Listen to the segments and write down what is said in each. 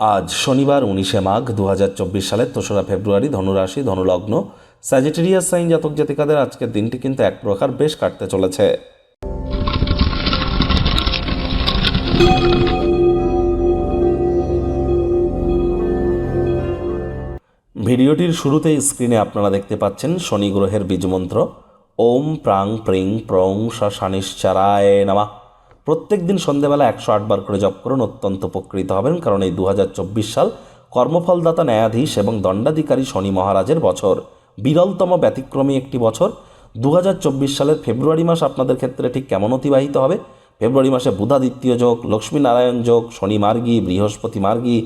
আজ শনিবার উনিশে মাঘ দু হাজার চব্বিশ সালের তেসরা ফেব্রুয়ারি ধনুরাশি, ধনুলগ্ন। স্যাজিটেরিয়াস সাইন জাতক জাতিকাদের আজকের দিনটি কিন্তু এক প্রকার বেশ কাটতে চলেছে। ভিডিওটির শুরুতেই স্ক্রিনে আপনারা দেখতে পাচ্ছেন শনি গ্রহের বীজমন্ত্র ওম প্রাং প্রিং প্রং শানিশ্চারায় নামা। প্রত্যেক দিন সন্ধেবেলা একশো আটবার করে জপ করুন, অত্যন্ত উপকৃত হবেন। কারণ এই দু হাজার চব্বিশ সাল কর্মফলদাতা, ন্যায়াধীশ এবং দণ্ডাধিকারী শনি মহারাজের বছর। বিরলতম ব্যতিক্রমী একটি বছর। দু হাজার চব্বিশ সালের ফেব্রুয়ারি মাস আপনাদের ক্ষেত্রে ঠিক কেমন অতিবাহিত হবে? ফেব্রুয়ারি মাসে বুধাদিত্য যোগ, লক্ষ্মীনারায়ণ যোগ, শনি মার্গী, বৃহস্পতি মার্গী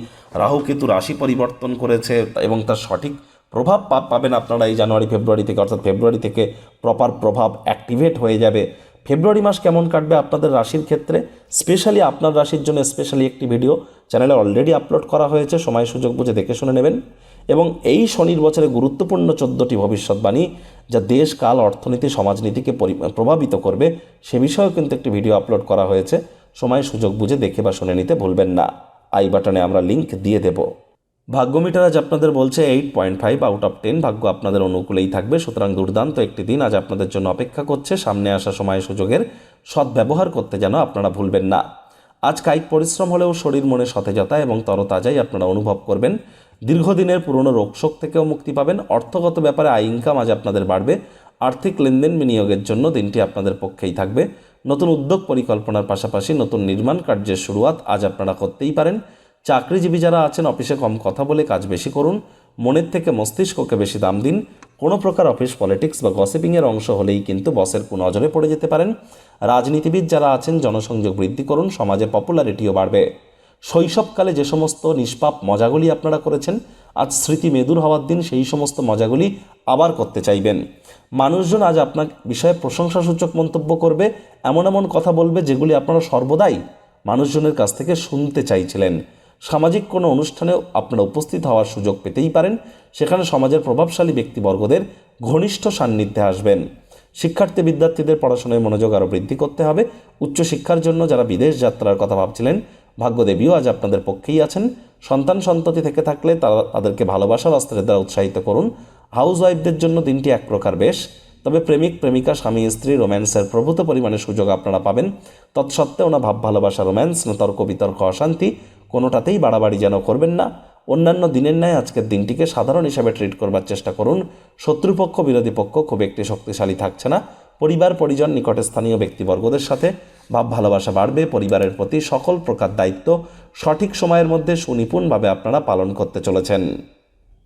রাহুকেতু রাশি পরিবর্তন করেছে এবং তার সঠিক প্রভাব পাবেন আপনারা এই জানুয়ারি, ফেব্রুয়ারি থেকে। অর্থাৎ ফেব্রুয়ারি থেকে প্রপার প্রভাব অ্যাক্টিভেট হয়ে যাবে। ফেব্রুয়ারি মাস কেমন কাটবে আপনাদের রাশির ক্ষেত্রে? স্পেশালি আপনার রাশির জন্য স্পেশালি একটি ভিডিও চ্যানেলে অলরেডি আপলোড করা হয়েছে, সময় সুযোগ বুঝে দেখে শুনে নেবেন। এবং এই শনির বছরে গুরুত্বপূর্ণ চোদ্দোটি ভবিষ্যৎবাণী, যা দেশ, কাল, অর্থনীতি, সমাজনীতিকে পরি- প্রভাবিত করবে, সে বিষয়েও কিন্তু একটি ভিডিও আপলোড করা হয়েছে। সময় সুযোগ বুঝে দেখে বা শুনে নিতে ভুলবেন না। আই বাটনে আমরা লিংক দিয়ে দেব। ভাগ্য মিটার আজ আপনাদের বলছে eight point five out of ten ভাগ্য আপনাদের অনুকূলেই থাকবে। সুতরাং দুর্দান্ত একটি দিন আজ আপনাদের জন্য অপেক্ষা করছে। সামনে আসা সময় সুযোগের সদ্ব্যবহার করতে যেন আপনারা ভুলবেন না। আজ কায়িক পরিশ্রম হলেও শরীর মনে সতেজতা এবং তরতাজাই আপনারা অনুভব করবেন। দীর্ঘদিনের পুরনো রোগশোক থেকেও মুক্তি পাবেন। অর্থগত ব্যাপারে আয় ইনকাম আজ আপনাদের বাড়বে। আর্থিক লেনদেন বিনিয়োগের জন্য দিনটি আপনাদের পক্ষেই থাকবে। নতুন উদ্যোগ পরিকল্পনার পাশাপাশি নতুন নির্মাণ কার্যের শুরুয়াত আজ আপনারা করতেই পারেন। চাকরিজীবী যারা আছেন, অফিসে কম কথা বলে কাজ বেশি করুন। মনের থেকে মস্তিষ্ককে বেশি দাম দিন। কোনো প্রকার অফিস পলিটিক্স বা গসিপিংয়ের অংশ হলেই কিন্তু বসের কুনজরে পড়ে যেতে পারেন। রাজনীতিবিদ যারা আছেন, জনসংযোগ বৃদ্ধি করুন, সমাজে পপুলারিটিও বাড়বে। শৈশবকালে যে সমস্ত নিষ্পাপ মজাগুলি আপনারা করেছেন, আজ স্মৃতি মেদুর হওয়ার দিন, সেই সমস্ত মজাগুলি আবার করতে চাইবেন। মানুষজন আজ আপনার বিষয়ে প্রশংসাসূচক মন্তব্য করবে, এমন এমন কথা বলবে যেগুলি আপনারা সর্বদাই মানুষজনের কাছ থেকে শুনতে চাইছিলেন। সামাজিক কোনো অনুষ্ঠানেও আপনারা উপস্থিত হওয়ার সুযোগ পেতেই পারেন। সেখানে সমাজের প্রভাবশালী ব্যক্তিবর্গদের ঘনিষ্ঠ সান্নিধ্যে আসবেন। শিক্ষার্থী বিদ্যার্থীদের পড়াশোনায় মনোযোগ আরও বৃদ্ধি করতে হবে। উচ্চশিক্ষার জন্য যারা বিদেশ যাত্রার কথা ভাবছিলেন, ভাগ্যদেবীও আজ আপনাদের পক্ষেই আছেন। সন্তান সন্ততি থেকে থাকলে তারা তাদেরকে ভালোবাসার অস্ত্রের দ্বারা উৎসাহিত করুন। হাউস ওয়াইফদের জন্য দিনটি এক প্রকার বেশ। তবে প্রেমিক, প্রেমিকা, স্বামী, স্ত্রী, রোম্যান্সের প্রভূত পরিমাণে সুযোগ আপনারা পাবেন। তৎসত্ত্বেও না ভাব ভালোবাসা রোম্যান্স, না তর্ক বিতর্ক অশান্তি। কোনোটাতেই বাড়াবাড়ি যেন করবেন না। অন্যান্য দিনের ন্যায় আজকের দিনটিকে সাধারণ হিসাবে ট্রিট করবার চেষ্টা করুন। শত্রুপক্ষ, বিরোধী পক্ষ খুব একটি শক্তিশালী থাকছে না। পরিবার, পরিজন, নিকটে স্থানীয় ব্যক্তিবর্গদের সাথে ভাব ভালোবাসা বাড়বে। পরিবারের প্রতি সকল প্রকার দায়িত্ব সঠিক সময়ের মধ্যে সুনিপুণভাবে আপনারা পালন করতে চলেছেন।